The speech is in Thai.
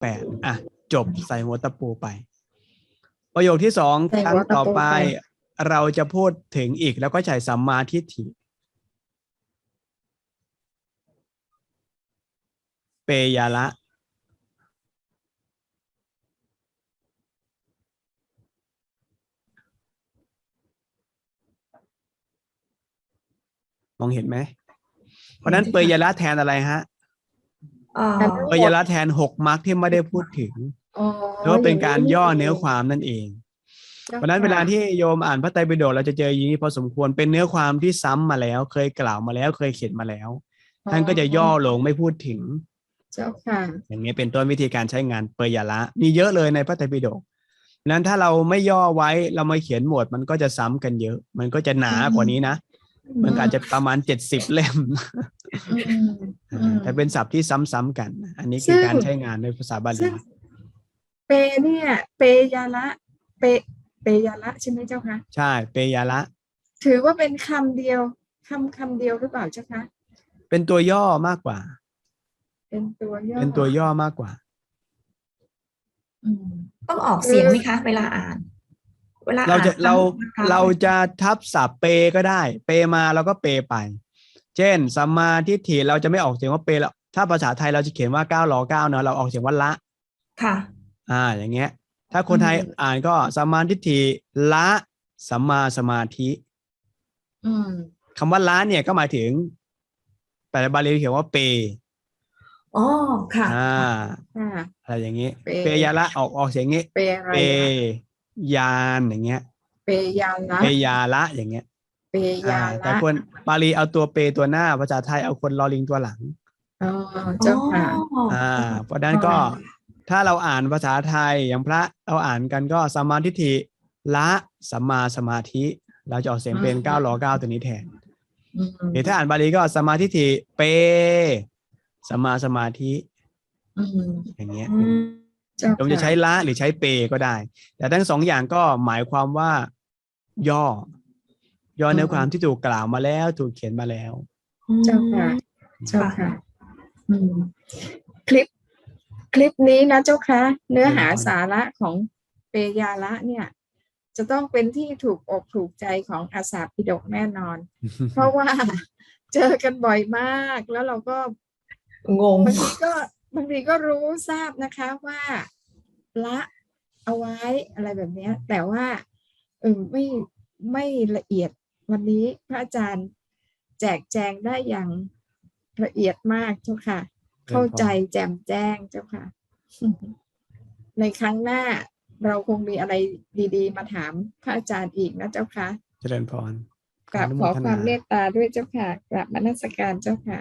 แปดอะ จบใส่หัวตะปูไป ประโยคที่สองใส่ครั้หังวตะปูต่อไปไป เราจะพูดถึงอีกแล้วก็ใช้สัมมาทิฏฐิเปยาละมองเห็นไหม เพราะฉะนั้นเปยาละแทนอะไรฮะ อ่าเปยาละแทนหกมรรคที่ไม่ได้พูดถึงอ๋อหรือว่าเป็นการย่อเนื้อางความนั่นเองจ้เพราะฉะนั้นเวลาที่โยมอ่านพระไตรปิฎกเราจะเจออย่างนี้พอสมควรเป็นเนื้อความที่ซ้ำมาแล้ว เคยกล่าวมาแล้วเคยเขียนมาแล้ว ท่านก็จะย่อลงไม่พูดถึง เจ้าค่ะ อย่างนี้เป็นต้นวิธีการใช้งานเปยยละ มีเยอะเลยในพระไตรปิฎกเพราะฉะนั้นถ้าเราไม่ย่อไว้เรามาเขียนหมวดมันก็จะซ้ำกันเยอะ มันก็จะหนากว่านี้นะมันก็อาจจะประมาณเจ็ดสิบเล่มอืมอืม แต่เป็นศัพท์ที่ซ้ำๆกัน อันนี้คือซึ่งการใช้งานในภาษาบาลีซึ่งเปเนี่ย เปยาละเปเปยาละใช่ไหมเจ้าคะใช่ เปยยละ ถือว่าเป็นคำเดียวคำคำเดียวหรือเปล่าเจ้าคะเป็นตัวย่อมากกว่า เป็นตัวย่อเป็นตัวย่อมากกว่าอืมต้องออกเสียงไหมคะ เวลาอ่าน เวลาเราจะอ่นเรานะคะเราจะทับศัพท์เปก็ได้ เปมาเราก็เปไป เช่นสัมมาทิฏฐิเราจะไม่ออกเสียงว่าเปแล้วถ้าภาษาไทยเราจะเขียนว่าเก้ารอเก้าเนอะเราออกเสียงว่าละค่ะ อ่าอย่างเงี้ย ถ้าคนไทยอืมอ่านก็สัมมาทิฏฐิละสัมมาสมาธิ อืมคำว่าละเนี่ยก็หมายถึงแต่บาลีเขียนว่าเปอ๋อค่ะอ่าค่ะอะไรอย่างงี้เปเปยาละออกออกเสียงงี้เปอะไรเปอะยานอย่างเงี้ยเปยาละเปยาละอย่างเงี้ย เปยาอ่าละแต่คนบาลีเอาตัวเปตัวหน้าภาษาไทยเอาคนลอลิงตัวหลังอ๋อเจ้าค่ะอ่า เพราะฉะนั้นก็อ๋อถ้าเราอ่านภาษาไทยอย่างพระเราอ่านกันก็สัมมาทิฏฐิละสัมมาสมาธิ เราจะออกเสียงเป็นเก้ารอเก้าตัวนี้แทนอืมหรือถ้าอ่านบาลีก็สัมมาทิฏฐิเปสัมมาสมาธิอืมอย่างเงี้ยอืมเจ้าผมจะใช้ละหรือใช้เปก็ได้ แต่ทั้งสองอย่างก็หมายความว่า ย่อ ย่อเนื้อความที่ถูกกล่าวมาแล้ว ถูกเขียนมาแล้ว เจ้าค่ะ เจ้าค่ะอืมคลิป คลิปนี้นะเจ้าค่ะ เนื้อหาสาระของเปยาละเนี่ย จะต้องเป็นที่ถูกอกถูกใจของอาสาพิดกแน่นอน เพราะว่าเจอกันบ่อยมากแล้วเราก็งงบางทีก็บางทีก็รู้ทราบนะคะว่าละเอาไว้อะไรแบบเนี้ยแต่ว่าเออไม่ไม่ละเอียด วันนี้พระอาจารย์แจกแจงได้อย่างละเอียดมากเจ้าค่ะ เข้าใจแจ่มแจ้งเจ้าค่ะ ในครั้งหน้าเราคงมีอะไรดีๆ มาถามพระอาจารย์อีกนะเจ้าค่ะ เจริญพรกราบนุขโมอทความนาเมตตาด้วยเจ้าค่ะกราบมนสการเจ้าค่ะ